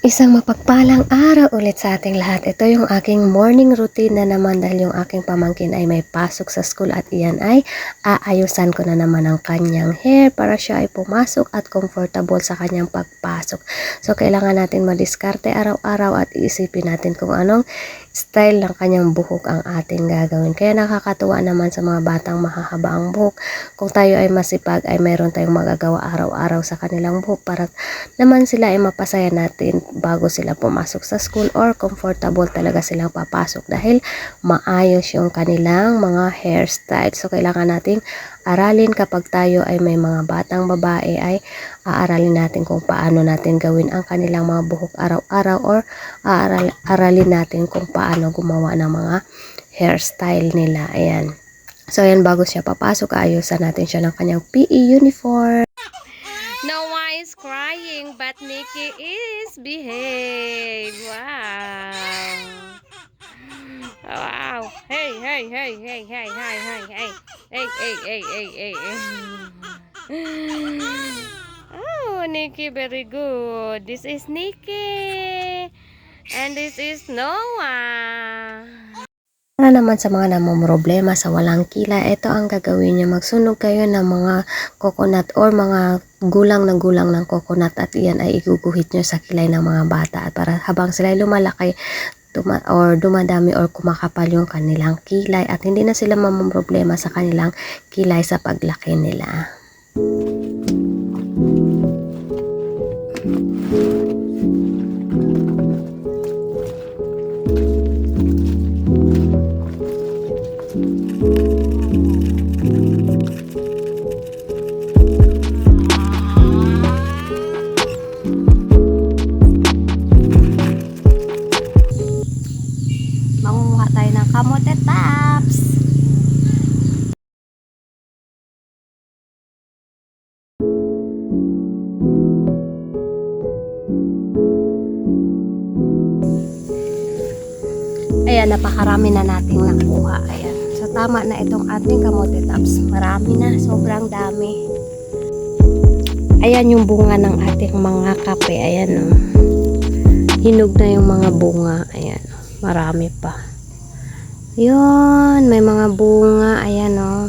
Isang mapagpalang araw ulit sa ating lahat. Ito yung aking morning routine na naman dahil yung aking pamangkin ay may pasok sa school at iyan ay aayusan ko na naman ang kanyang hair para siya ay pumasok at comfortable sa kanyang pagpasok. So kailangan natin madiskarte araw-araw at iisipin natin kung anong style ng kanyang buhok ang ating gagawin. Kaya nakakatuwa naman sa mga batang mahahaba ang buhok. Kung tayo ay masipag ay mayroon tayong magagawa araw-araw sa kanilang buhok para naman sila ay mapasaya natin bago sila pumasok sa school or comfortable talaga silang papasok dahil maayos yung kanilang mga hairstyle. So kailangan nating aralin kapag tayo ay may mga batang babae ay aaralin natin kung paano natin gawin ang kanilang mga buhok araw-araw or aaral, aralin natin kung paano gumawa ng mga hairstyle nila. Ayan. So, ayan, bago siya papasok, ayusan natin siya ng kanyang PE uniform. Noah is crying, but Nikki is behave. Wow. Wow. Hey, hey, hey, hey, hey, hey, hey, hey. Hey, hey, hey, hey, hey, hey. Oh, Nikki, very good. This is Nikki. And this is Noah. Para naman sa mga namumroblema sa walang kila, ito ang gagawin nyo. Magsunog kayo ng mga coconut or mga gulang na gulang ng coconut at iyan ay iguguhit nyo sa kilay ng mga bata. At para habang sila ay lumalaki, duma or dumadami or kumakapal yung kanilang kilay at hindi na sila mamumroblema sa kanilang kilay sa paglaki nila. Ayan, napakarami na nating nakuha. Ayan. So, tama na itong ating kamote tops. Marami na. Sobrang dami. Ayan yung bunga ng ating mga kape. Ayan, oh. Hinog na yung mga bunga. Ayan. Marami pa. Yun, may mga bunga. Ayan, oh.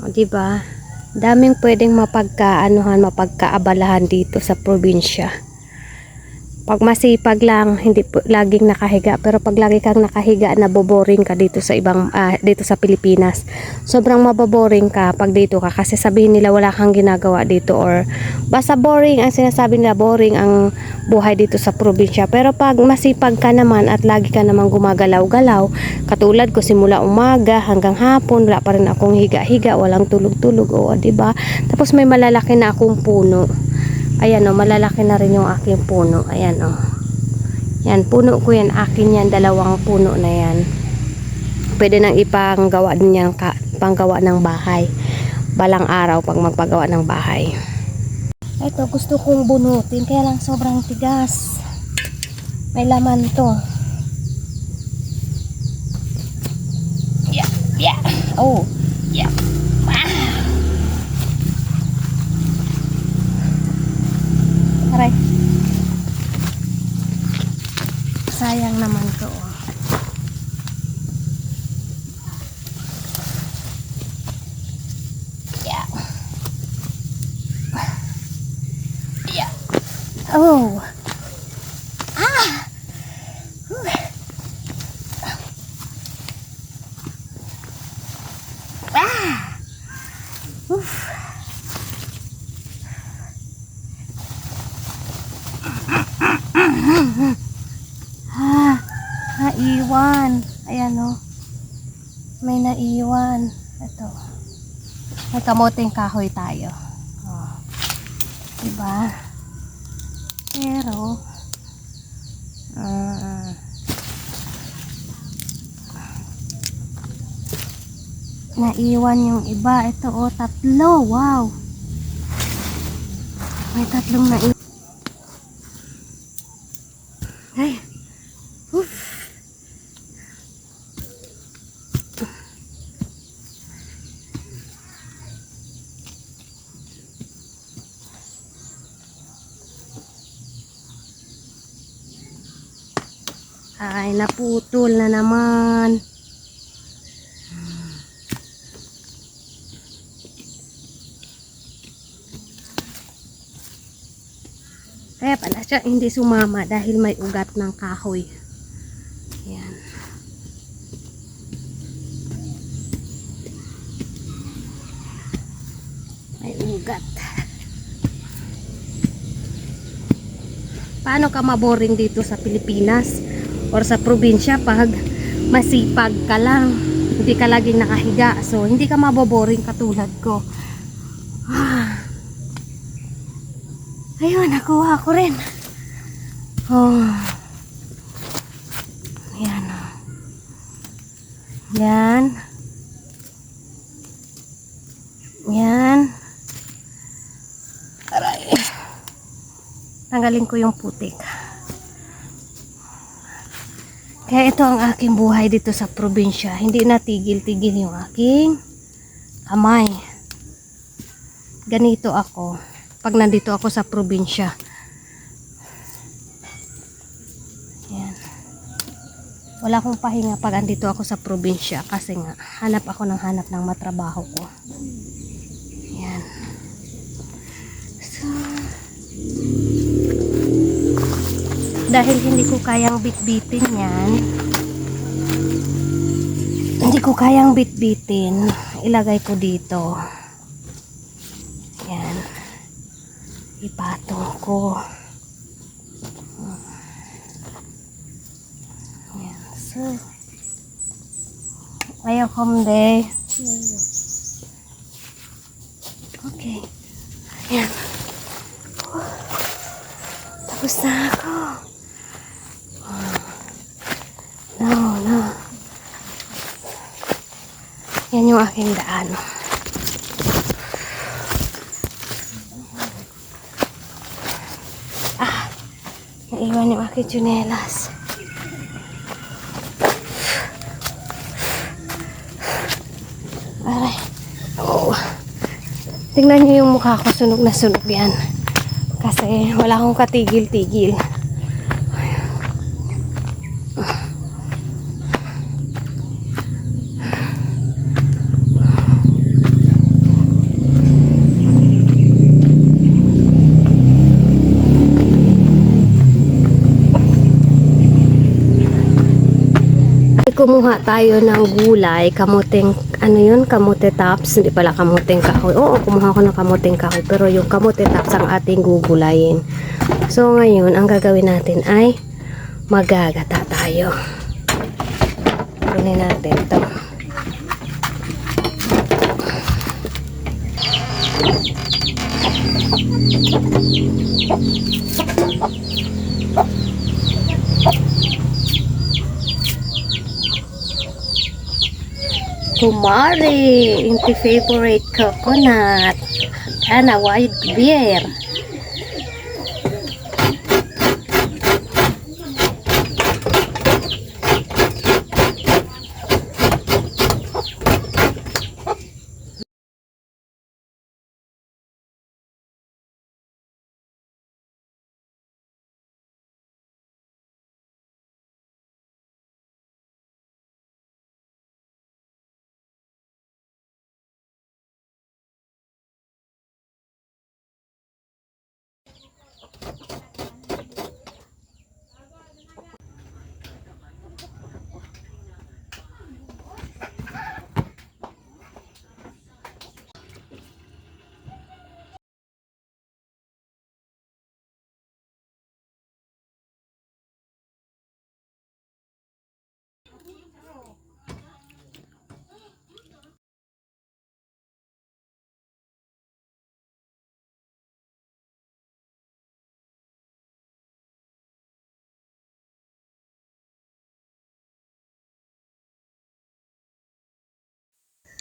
O, diba? Daming pwedeng mapagkaanuhan, mapagkaabalahan dito sa probinsya. Pag masipag lang, hindi po, laging nakahiga. Pero pag lagi kang nakahiga, naboboring ka dito sa ibang, ah, dito sa Pilipinas. Sobrang maboboring ka pag dito ka kasi sabihin nila wala kang ginagawa dito or basta boring ang sinasabi nila boring ang buhay dito sa probinsya. Pero pag masipag ka naman at lagi ka naman gumagalaw-galaw, katulad ko simula umaga hanggang hapon, wala pa rin akong higa-higa, walang tulog-tulog, o, di ba? Tapos may malalaki na akong puno. Ayan o, malalaki na rin yung aking puno. Ayan o. Yan, puno ko yan. Akin yan, dalawang puno na yan. Pwede nang ipanggawa din yan, panggawa ng bahay. Balang araw pag magpagawa ng bahay. Ito, gusto kong bunutin, kaya lang sobrang tigas. May laman to. Yeah, yeah. Oh, Sayang naman to. oh. Yeah. Yeah. Oh. Ah. Whew. Ah. Oof. Naiwan. Ayan o. May naiwan. Ito. May kamoteng kahoy tayo. Oh. Diba? Pero, ah, naiwan yung iba. Ito o, tatlo. Wow. May tatlong naiwan. Ay, naputol na naman. Kaya pala siya hindi sumama dahil may ugat ng kahoy. Yan. May ugat. Paano ka maboring dito sa Pilipinas or sa probinsya pag masipag ka lang, hindi ka laging nakahiga. So, hindi ka maboboring katulad ko. Ah. Ayun, nakuha ko rin. Oh. Yan. oh. Yan. Yan. Aray. Tanggalin ko yung putik. Kaya ito ang aking buhay dito sa probinsya. Hindi natigil-tigil yung aking kamay. Ganito ako pag nandito ako sa probinsya. Yan. Wala akong pahinga pag andito ako sa probinsya kasi nga hanap ako ng hanap ng matrabaho ko. Yan. So, dahil hindi ko kayang bitbitin yan, hindi ko kayang bitbitin, ilagay ko dito. Yan ipatong ko. Yan. So, ayaw kumde. Okay. Yan. Tapos na ako. No, no. Yan yung aking daan. Naiwan yung aking tsinelas. Aray. Oh. Tingnan niyo yung mukha ko, sunog na sunog yan. Kasi wala akong katigil-tigil. Kumuha tayo ng gulay, kamuting, ano yun, kamote tops, hindi pala kamuting kahoy. Oo, kumuha ko ng kamuting kahoy, pero yung kamote tops ang ating gugulayin. So, ngayon, ang gagawin natin ay magagata tayo. Kunin natin to. Kumari, inti favorite coconut. Ana white beer.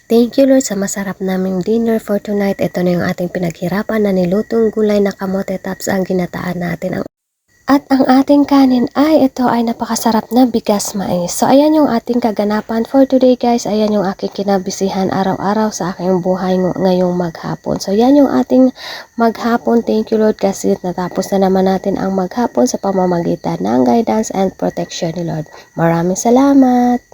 Thank you Lord sa masarap naming dinner for tonight. Ito na yung ating pinaghirapan na nilutong gulay na kamote tops ang ginataan natin. At ang ating kanin ay ito ay napakasarap na bigas mais. So ayan yung ating kaganapan for today guys. Ayan yung aking kinabisihan araw-araw sa aking buhay ng- ngayong maghapon. So yan yung ating maghapon. Thank you Lord kasi natapos na naman natin ang maghapon sa pamamagitan ng guidance and protection ni Lord. Maraming salamat.